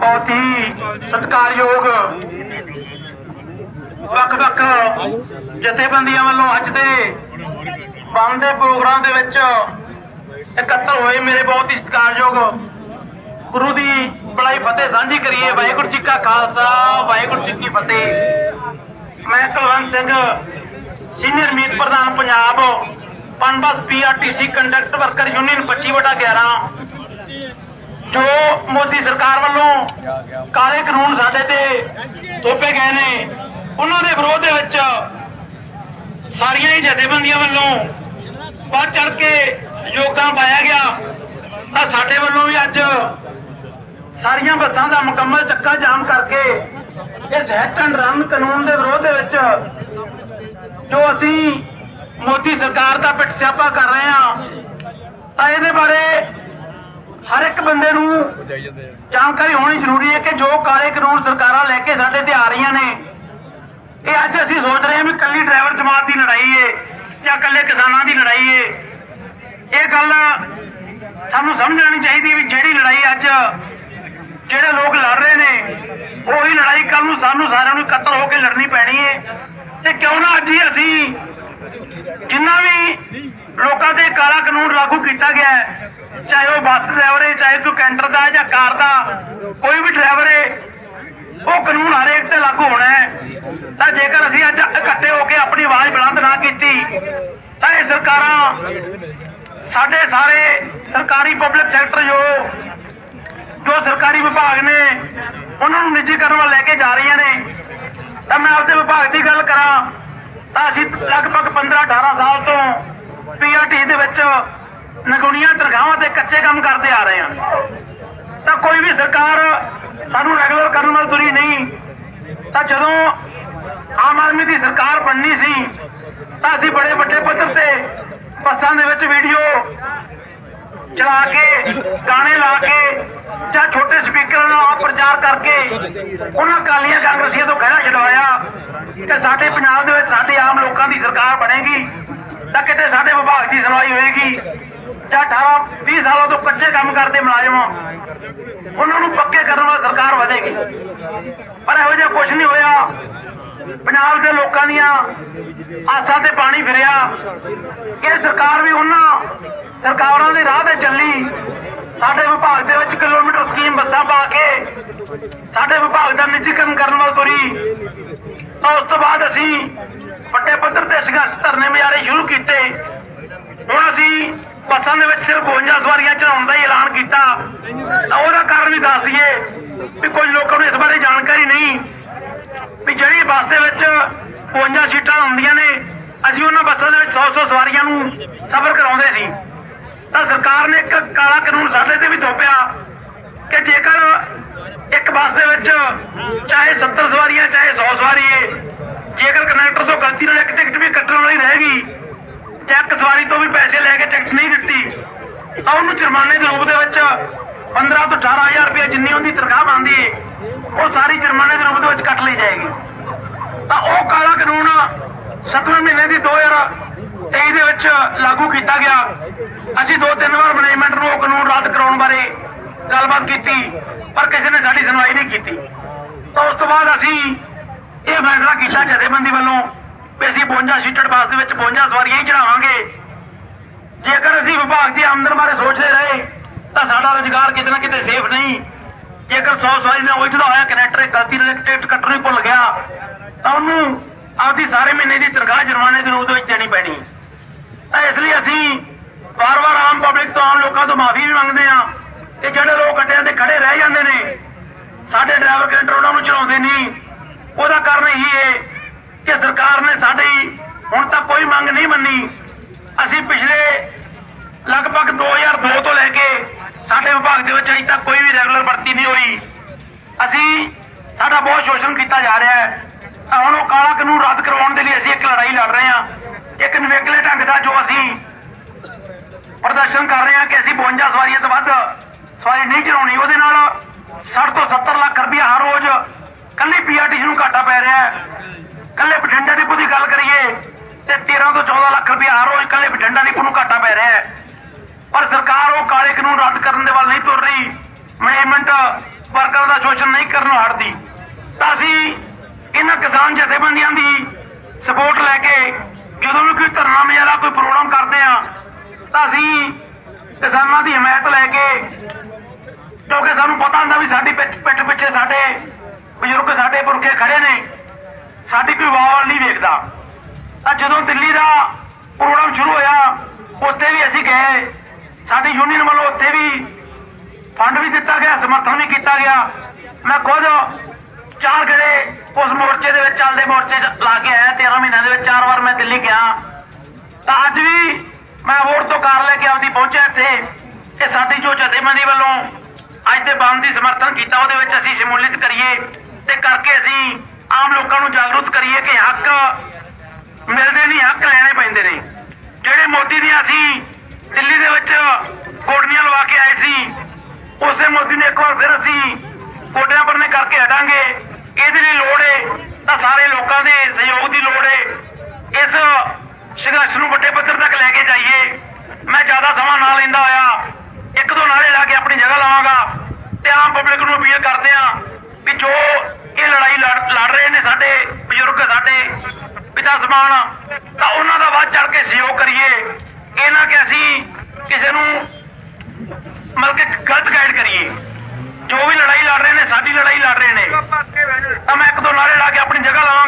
ਬਹੁਤ ਹੀ ਸਤਿਕਾਰਯੋਗ ਵੱਖ-ਵੱਖ ਜਥੇਬੰਦੀਆਂ ਵੱਲੋਂ ਅੱਜ ਦੇ ਬੰਦ ਦੇ ਪ੍ਰੋਗਰਾਮ ਦੇ ਵਿੱਚ ਇਕੱਤਰ ਹੋਏ ਮੇਰੇ ਬਹੁਤ ਹੀ ਸਤਿਕਾਰਯੋਗ ਗੁਰੂ ਦੀ ਬੜਾਈ ਫਤਿਹ ਸਾਂਝੀ ਕਰੀਏ। ਵਾਹਿਗੁਰੂ ਜੀ ਕਾ ਖਾਲਸਾ, ਵਾਹਿਗੁਰੂ ਜੀ ਕੀ ਫਤਿਹ। ਮੈਂ ਕੁਲਵੰਤ ਸਿੰਘ, ਸੀਨੀਅਰ ਮੀਤ ਪ੍ਰਧਾਨ ਪੰਜਾਬ, ਪਨਬਸ ਪੀਆਰਟੀਸੀ ਕੰਡਕਟ ਵਰਕਰ ਯੂਨੀਅਨ 25 ਵਟਾ 11 ਜੋ ਮੋਦੀ ਸਰਕਾਰ ਵੱਲੋਂ ਕਾਲੇ ਕਾਨੂੰਨ ਸਾਡੇ ਤੇ ਥੋਪੇ ਗਏ ਨੇ, ਉਹਨਾਂ ਦੇ ਵਿਰੋਧ ਦੇ ਵਿੱਚ ਸਾਰੀਆਂ ਹੀ ਜਥੇਬੰਦੀਆਂ ਵੱਲੋਂ ਵੱਧ ਚੜ ਕੇ ਯੋਗਦਾਨ ਪਾਇਆ ਗਿਆ। ਤਾਂ ਸਾਡੇ ਵੱਲੋਂ ਵੀ ਅੱਜ ਸਾਰੀਆਂ ਬੱਸਾਂ ਦਾ ਮੁਕੰਮਲ ਚੱਕਾ ਜਾਮ ਕਰਕੇ ਇਸ ਹੈਟ ਐਂਡ ਰਨ ਕਾਨੂੰਨ ਦੇ ਵਿਰੋਧ ਦੇ ਵਿੱਚ ਜੋ ਅਸੀਂ ਮੋਦੀ ਸਰਕਾਰ ਦਾ ਪਿੱਟ ਸਿਆਪਾ ਕਰ ਰਹੇ ਹਾਂ, ਤਾਂ ਇਹਦੇ ਬਾਰੇ ਹਰ ਇੱਕ ਬੰਦੇ ਨੂੰ ਜਾਣਕਾਰੀ ਹੋਣੀ ਜ਼ਰੂਰੀ ਹੈ ਕਿ ਜੋ ਕਾਲੇ ਕਾਨੂੰਨ ਸਰਕਾਰਾਂ ਲੈ ਕੇ ਸਾਡੇ ਤੇ ਆ ਰਹੀਆਂ ਨੇ, ਇਹ ਅੱਜ ਅਸੀਂ ਸੋਚ ਰਹੇ ਹਾਂ ਵੀ ਕੱਲੀ ਡਰਾਈਵਰ ਜਮਾਤ ਦੀ ਲੜਾਈ ਏ ਜਾਂ ਕੱਲੇ ਕਿਸਾਨਾਂ ਦੀ ਲੜਾਈ ਏ। ਇਹ ਗੱਲ ਸਾਨੂੰ ਸਮਝ ਆਣੀ ਚਾਹੀਦੀ ਹੈ ਵੀ ਜਿਹੜੀ ਲੜਾਈ ਅੱਜ ਜਿਹੜੇ ਲੋਕ ਲੜ ਰਹੇ ਨੇ, ਉਹੀ ਲੜਾਈ ਕੱਲ ਨੂੰ ਸਾਨੂੰ ਸਾਰਿਆਂ ਨੂੰ ਇਕੱਤਰ ਹੋ ਕੇ ਲੜਨੀ ਪੈਣੀ ਏ। ਤੇ ਕਿਉਂ ਨਾ ਅੱਜ ਹੀ ਅਸੀਂ ਜਿੰਨਾ ਵੀ ਲੋਕਾਂ ਤੇ ਕਾਲਾ ਕਾਨੂੰਨ ਲਾਗੂ ਕੀਤਾ ਗਿਆ ਹੈ, ਚਾਹੇ ਉਹ ਬੱਸ ਡਰਾਈਵਰ ਹੈ, ਚਾਹੇ ਕੋਈ ਕੈਂਟਰ ਦਾ ਜਾਂ ਕਾਰ ਦਾ, ਕੋਈ ਵੀ ਡਰਾਈਵਰ ਹੈ, ਉਹ ਕਾਨੂੰਨ ਹਰੇਕ ਤੇ ਲਾਗੂ ਹੋਣਾ ਹੈ। ਤਾਂ ਜੇਕਰ ਅਸੀਂ ਅੱਜ ਇਕੱਠੇ ਹੋ ਕੇ ਆਪਣੀ ਆਵਾਜ਼ ਬੁਲੰਦ ਨਾ ਕੀਤੀ, ਤਾਂ ਇਹ ਸਰਕਾਰਾਂ, ਸਾਡੇ ਸਾਰੇ ਸਰਕਾਰੀ ਪਬਲਿਕ ਸੈਕਟਰ ਜੋ ਜੋ ਸਰਕਾਰੀ ਵਿਭਾਗ ਨੇ, ਉਹਨਾਂ ਨੂੰ ਨਿੱਜੀਕਰਨ ਵੱਲ ਲੈ ਕੇ ਜਾ ਰਹੀਆਂ ਨੇ। ਤਾਂ ਮੈਂ ਆਪਦੇ ਵਿਭਾਗ ਦੀ ਗੱਲ ਕਰਾਂ ਤਾਂ ਅਸੀਂ ਲਗਭਗ 15 18 ਸਾਲ ਤੋਂ ਪੀਆਰਟੀ ਦੇ ਵਿੱਚ ਨਗੁਣੀਆਂ ਤਨਖਾਹਾਂ ਤੇ ਕੱਚੇ ਕੰਮ ਕਰਦੇ ਆ ਰਹੇ ਹਾਂ। ਤਾਂ ਕੋਈ ਵੀ ਸਰਕਾਰ ਸਾਨੂੰ ਰੈਗੂਲਰ ਕਰਨ ਨਾਲ ਤੁਰੀ ਨਹੀਂ। ਤਾਂ ਜਦੋਂ ਆਮ ਆਦਮੀ ਦੀ ਸਰਕਾਰ ਬਣਨੀ ਸੀ, ਤਾਂ ਅਸੀਂ ਬੜੇ ਵੱਡੇ ਪੱਧਰ ਤੇ ਬੱਸਾਂ ਦੇ ਵਿੱਚ ਵੀਡੀਓ ਚਲਾ ਕੇ, ਗਾਣੇ ਲਾ ਕੇ, ਜਾਂ ਛੋਟੇ ਸਪੀਕਰਾਂ ਨਾਲ ਆਪ ਪ੍ਰਚਾਰ ਕਰਕੇ ਉਹਨਾਂ ਕਾਲੀਆਂ ਕਾਂਗਰਸੀਆਂ ਤੋਂ ਕਹਿਣਾ ਛਡਵਾਇਆ ਕਿ ਸਾਡੇ ਪੰਜਾਬ ਦੇ ਵਿੱਚ ਸਾਡੇ ਆਮ ਲੋਕਾਂ ਦੀ ਸਰਕਾਰ ਬਣੇਗੀ, ਤਾਂ ਕਿਤੇ ਸਾਡੇ ਵਿਭਾਗ ਦੀ ਸੁਣਵਾਈ ਹੋਏਗੀ, ਜਾਂ 18 20 ਸਾਲਾਂ ਤੋਂ ਕੱਚੇ ਕੰਮ ਕਰਦੇ ਮੁਲਾਜ਼ਮ ਉਹਨਾਂ ਨੂੰ ਪੱਕੇ ਕਰਨ ਵਾਲੀ ਸਰਕਾਰ ਵਧੇਗੀ। ਪਰ ਇਹੋ ਜਿਹਾ ਕੁਝ ਨਹੀਂ ਹੋਇਆ। ਪੰਜਾਬ ਦੇ ਲੋਕਾਂ ਦੀਆਂ ਆਸਾਂ ਤੇ ਪਾਣੀ ਫਿਰਿਆ। ਇਹ ਸਰਕਾਰ ਵੀ ਉਹਨਾਂ ਸਰਕਾਰਾਂ ਦੇ ਰਾਹ ਤੇ ਚੱਲੀ। ਸਾਡੇ ਵਿਭਾਗ ਦੇ ਵਿੱਚ ਕਿਲੋਮੀਟਰ ਸਕੀਮ ਬੱਸਾਂ ਪਾ ਕੇ ਸਾਡੇ ਵਿਭਾਗ ਦਾ ਨਿੱਜੀਕਰਨ ਕਰਨ ਵੱਲ ਤੁਰੀ। ਤਾਂ ਉਸ ਤੋਂ ਬਾਅਦ ਅਸੀਂ ਵੱਡੇ ਪੱਧਰ ਤੇ ਸੰਘਰਸ਼ ਧਰਨੇ ਮੁਜ਼ਾਹਰੇ ਸ਼ੁਰੂ ਕੀਤੇ। ਹੁਣ ਅਸੀਂ ਬੱਸਾਂ ਦੇ ਵਿੱਚ ਸਿਰਫ 52 ਸਵਾਰੀਆਂ ਚੜਾਉਣ ਦਾ ਹੀ ਐਲਾਨ ਕੀਤਾ। ਤਾਂ ਉਹਦਾ ਕਾਰਨ ਵੀ ਦੱਸ ਦਈਏ ਵੀ ਕੁਝ ਲੋਕਾਂ ਨੂੰ ਇਸ ਬਾਰੇ ਜਾਣਕਾਰੀ ਨਹੀਂ ਵੀ ਜਿਹੜੀ ਬੱਸ ਦੇ ਵਿੱਚ 52 ਸੀਟਾਂ ਹੁੰਦੀਆਂ ਨੇ। ਅਸੀਂ ਉਹਨਾਂ ਬੱਸਾਂ ਦੇ ਵਿੱਚ 100-100 ਸਵਾਰੀਆਂ ਨੂੰ ਸਫ਼ਰ ਕਰਾਉਂਦੇ ਸੀ। ਤਾਂ ਸਰਕਾਰ ਨੇ ਇੱਕ ਕਾਲਾ ਕਾਨੂੰਨ ਸਾਡੇ ਤੇ ਵੀ ਥੋਪਿਆ ਕਿ ਜੇਕਰ ਇੱਕ ਬੱਸ ਦੇ ਵਿੱਚ ਚਾਹੇ 70 ਸਵਾਰੀਆਂ, ਚਾਹੇ 100 ਸਵਾਰੀ ਹੈ ਜੇਕਰ ਕੰਡਕਟਰ ਤੋਂ ਗਲਤੀ ਨਾਲ ਇੱਕ ਟਿਕਟ ਵੀ ਕੱਟਣ ਵਾਲੀ ਰਹਿ ਗਈ ਜਾਂ ਇੱਕ ਸਵਾਰੀ ਤੋਂ ਵੀ ਪੈਸੇ ਲੈ ਕੇ ਟਿਕਟ ਨਹੀਂ ਦਿੱਤੀ, ਤਾਂ ਉਹਨੂੰ ਜੁਰਮਾਨੇ ਦੇ ਰੂਪ ਦੇ ਵਿੱਚ 15 ਤੋਂ 18000 ਰੁਪਏ ਜਿੰਨੀ ਉਹਦੀ ਤਨਖਾਹ ਬਣਦੀ ਹੈ ਉਹ ਸਾਰੀ ਜੁਰਮਾਨੇ ਦੇ ਰੂਪ ਦੇ ਵਿੱਚ ਕੱਟ ਲਈ ਜਾਏਗੀ। ਤਾਂ ਉਹ ਕਾਲਾ ਕਾਨੂੰਨ 7ਵੇਂ ਮਹੀਨੇ ਦੀ 2023 ਦੇ ਵਿੱਚ ਲਾਗੂ ਕੀਤਾ ਗਿਆ। ਅਸੀਂ ਦੋ ਤਿੰਨ ਵਾਰ ਮੈਨੇਜਮੈਂਟ ਨੂੰ ਉਹ ਕਾਨੂੰਨ ਰੱਦ ਕਰਾਉਣ ਬਾਰੇ ਗੱਲਬਾਤ ਕੀਤੀ, ਪਰ ਕਿਸੇ ਨੇ ਸਾਡੀ ਸੁਣਵਾਈ ਨਹੀਂ ਕੀਤੀ। ਤਾਂ ਉਸ ਤੋਂ ਬਾਅਦ ਅਸੀਂ ਇਹ ਫੈਸਲਾ ਕੀਤਾ ਜਥੇਬੰਦੀ ਵੱਲੋਂ ਵੀ ਅਸੀਂ 52 ਸੀਟਡ ਬੱਸ ਦੇ ਵਿੱਚ 52 ਸਵਾਰੀਆਂ ਹੀ ਚੜਾਵਾਂਗੇ ਜੇਕਰ ਅਸੀਂ ਵਿਭਾਗ ਦੀ ਆਮਦਨ ਬਾਰੇ ਸੋਚਦੇ ਰਹੇ, ਤਾਂ ਸਾਡਾ ਰੁਜ਼ਗਾਰ ਕਿਤੇ ਨਾ ਕਿਤੇ ਸੇਫ ਨਹੀਂ। ਜੇਕਰ 100 ਸਵਾਰੀ ਨਾਲ ਉਲਝਦਾ ਹੋਇਆ ਕਨੈਕਟਰ ਇੱਕ ਗਲਤੀ ਨਾਲ ਟਿਕਟ ਕੱਟਣੀ ਭੁੱਲ ਗਿਆ ਤਾਂ ਉਹਨੂੰ ਆਪਦੀ ਸਾਰੇ ਮਹੀਨੇ ਦੀ ਤਨਖਾਹ ਜੁਰਮਾਨੇ ਦੇ ਰੂਪ ਵਿੱਚ ਦੇਣੀ ਪੈਣੀ। ਤਾਂ ਇਸ ਲਈ ਅਸੀਂ ਵਾਰ-ਵਾਰ ਆਮ ਪਬਲਿਕ ਤੋਂ ਆਮ ਲੋਕਾਂ ਤੋਂ ਮਾਫੀ ਵੀ ਮੰਗਦੇ ਹਾਂ ਤੇ ਜਿਹੜੇ ਲੋਕ ਅੱਡਿਆਂ ਤੇ ਖੜੇ ਰਹਿ ਜਾਂਦੇ ਨੇ, ਸਾਡੇ ਡਰਾਈਵਰ ਕੈਂਟਰ ਉਹਨਾਂ ਨੂੰ ਚਲਾਉਂਦੇ ਨਹੀਂ। ਉਹਦਾ ਕਾਰਨ ਇਹੀ ਹੈ ਕਿ ਸਰਕਾਰ ਨੇ ਸਾਡੀ ਹੁਣ ਤੱਕ ਕੋਈ ਮੰਗ ਨਹੀਂ ਮੰਨੀ। ਅਸੀਂ ਪਿਛਲੇ ਲਗਭਗ 2002 ਤੋਂ ਲੈ ਕੇ ਸਾਡੇ ਵਿਭਾਗ ਦੇ ਵਿੱਚ ਅਜੇ ਤੱਕ ਕੋਈ ਵੀ ਰੈਗੂਲਰ ਭਰਤੀ ਨਹੀਂ ਹੋਈ। ਅਸੀਂ ਸਾਡਾ ਬਹੁਤ ਸ਼ੋਸ਼ਣ ਕੀਤਾ ਜਾ ਰਿਹਾ ਹੈ। ਹੁਣ ਉਹ ਕਾਲਾ ਕਾਨੂੰਨ ਰੱਦ ਕਰਵਾਉਣ ਦੇ ਲਈ ਅਸੀਂ ਇੱਕ ਲੜਾਈ ਲੜ ਰਹੇ ਹਾਂ। ਇੱਕ ਨਿਵੇਕਲੇ ਢੰਗ ਦਾ ਜੋ ਅਸੀਂ ਪ੍ਰਦਰਸ਼ਨ ਕਰ ਰਹੇ ਹਾਂ ਕਿ ਅਸੀਂ 52 ਸਵਾਰੀਆਂ ਤੋਂ ਵੱਧ ਸਵਾਰੀ ਨਹੀਂ ਚਲਾਉਣੀ, ਉਹਦੇ ਨਾਲ 60 ਤੋਂ 70 ਲੱਖ ਰੁਪਇਆ ਹਰ ਰੋਜ਼ ਕੱਲੀ ਪੀਆਰਟੀਸੀ ਨੂੰ ਘਾਟਾ ਪੈ ਰਿਹਾ ਹੈ। ਕੱਲੇ ਬਠਿੰਡਾ ਡਿਪੂ ਦੀ ਗੱਲ ਕਰੀਏ ਤੇ 13 ਤੋਂ 14 ਲੱਖ ਰੁਪਇਆ ਹਰ ਰੋਜ਼ ਕੱਲੇ ਬਠਿੰਡਾ ਡਿਪੂ ਨੂੰ ਘਾਟਾ ਪੈ ਰਿਹਾ ਹੈ। ਪਰ ਸਰਕਾਰ ਉਹ ਕਾਲੇ ਕਾਨੂੰਨ ਰੱਦ ਕਰਨ ਦੇ ਵੱਲ ਨਹੀਂ ਤੁਰ ਰਹੀ। ਮੈਨੇਜਮੈਂਟ ਵਰਕਰਾਂ ਦਾ ਸ਼ੋਸ਼ਣ ਨਹੀਂ ਕਰਨ ਹਟਦੀ। ਕਿਸਾਨ ਜਥੇਬੰਦੀਆਂ ਦੀ ਸਪੋਰਟ ਲੈ ਕੇ ਜਦੋਂ ਵੀ ਕੋਈ ਧਰਨਾ ਮੁਜ਼ਾਹਰਾ ਕੋਈ ਪ੍ਰੋਗਰਾਮ ਕਰਦੇ ਆ, ਤਾਂ ਅਸੀਂ ਕਿਸਾਨਾਂ ਦੀ ਹਮਾਇਤ ਲੈ ਕੇ, ਕਿਉਂਕਿ ਸਾਨੂੰ ਪਤਾ ਹੁੰਦਾ ਵੀ ਸਾਡੀ ਪਿੱਠ ਪਿੱਛੇ ਸਾਡੇ ਬਜ਼ੁਰਗ, ਸਾਡੇ ਪੁਰਖੇ ਖੜੇ ਨੇ। ਸਾਡੀ ਕੋਈ ਵਾਵਲ ਨਹੀਂ ਵੇਖਦਾ। ਤਾਂ ਜਦੋਂ ਦਿੱਲੀ ਦਾ ਪ੍ਰੋਗਰਾਮ ਸ਼ੁਰੂ ਹੋਇਆ, ਉੱਥੇ ਵੀ ਅਸੀਂ ਗਏ। ਸਾਡੀ ਯੂਨੀਅਨ ਵੱਲੋਂ ਉੱਥੇ ਵੀ ਫੰਡ ਵੀ ਦਿੱਤਾ ਗਿਆ, ਸਮਰਥਨ ਵੀ ਕੀਤਾ ਗਿਆ। ਮੈਂ ਖੁਦ ਚਾਰ ਗੜੇ ਉਸ ਮੋਰਚੇ ਦੇ ਵਿੱਚ ਚੱਲਦੇ ਮੋਰਚੇ ਲਾ ਕੇ ਆਇਆ 13 ਮਹੀਨਿਆਂ ਦੇ ਵਿੱਚ ਚਾਰ ਵਾਰ ਮੈਂ ਦਿੱਲੀ ਗਿਆ। ਤਾਂ ਅੱਜ ਵੀ ਮੈਂ ਵੋਟ ਤੋਂ ਕਾਰ ਲੈ ਕੇ ਆਪਦੀ ਪਹੁੰਚਿਆ ਇੱਥੇ। ਇਹ ਸਾਡੀ ਜੋ ਜਥੇਬੰਦੀ ਵੱਲੋਂ ਅੱਜ ਦੇ ਬੰਦ ਦੀ ਸਮਰਥਨ ਕੀਤਾ, ਉਹਦੇ ਵਿੱਚ ਅਸੀਂ ਸ਼ਮੂਲੀਅਤ ਕਰੀਏ ਤੇ ਕਰਕੇ ਅਸੀਂ ਆਮ ਲੋਕਾਂ ਨੂੰ ਜਾਗਰੂਕ ਕਰੀਏ ਕਿ ਹੱਕ ਮਿਲਦੇ ਨਹੀਂ, ਹੱਕ ਲੈਣੇ ਪੈਂਦੇ ਨੇ। ਜਿਹੜੇ ਮੋਦੀ ਦੀਆਂ ਅਸੀਂ ਦਿੱਲੀ ਦੇ ਵਿੱਚ ਕੋਟਨੀਆਂ ਲਵਾ ਕੇ ਆਏ ਸੀ, ਉਸੇ ਮੋਦੀ ਨੇ ਇੱਕ ਵਾਰ ਫਿਰ ਅਸੀਂ ਕੋਟਿਆਂ ਪਰਨੇ ਕਰਕੇ ਹਟਾਂਗੇ। ਇਹਦੇ ਲਈ ਲੋੜ ਹੈ ਤਾਂ ਸਾਰੇ ਲੋਕਾਂ ਦੇ ਸਹਿਯੋਗ ਦੀ ਲੋੜ ਏ। ਇਸ ਸੰਘਰਸ਼ ਨੂੰ ਵੱਡੇ ਪੱਧਰ ਤੱਕ ਲੈ ਕੇ ਜਾਈਏ। ਮੈਂ ਜ਼ਿਆਦਾ ਸਮਾਂ ਨਾ ਲੈਂਦਾ ਹੋਇਆ, ਇੱਕ ਦੋ ਨਾਰੇ ਲਾ ਕੇ ਆਪਣੀ ਜਗ੍ਹਾ ਲਾਵਾਂਗਾ। ਤੇ ਆਮ ਪਬਲਿਕ ਨੂੰ ਅਪੀਲ ਕਰਦੇ ਆ ਵੀ ਜੋ ਇਹ ਲੜਾਈ ਲੜ ਲੜ ਰਹੇ ਨੇ ਸਾਡੇ ਬਜ਼ੁਰਗ, ਸਾਡੇ ਪਿਤਾ ਸਮਾਨ, ਤਾਂ ਉਹਨਾਂ ਦਾ ਵੱਧ ਚੜ ਕੇ ਸਹਿਯੋਗ ਕਰੀਏ। ਇਹ ਨਾ ਕਿ ਅਸੀਂ ਕਿਸੇ ਨੂੰ ਮਤਲਬ ਕਿ ਗਲਤ ਗਾਈਡ ਕਰੀਏ ਜੋ ਵੀ ਲੜਾਈ ਲੜ ਰਹੇ ਨੇ ਸਾਡੀ ਲੜਾਈ ਲੜ ਰਹੇ ਨੇ ਤਾਂ ਮੈਂ ਇੱਕ ਦੋ ਨਾਰੇ ਲਾ ਕੇ ਆਪਣੀ ਜਗ੍ਹਾ ਲਾਵਾਂਗਾ।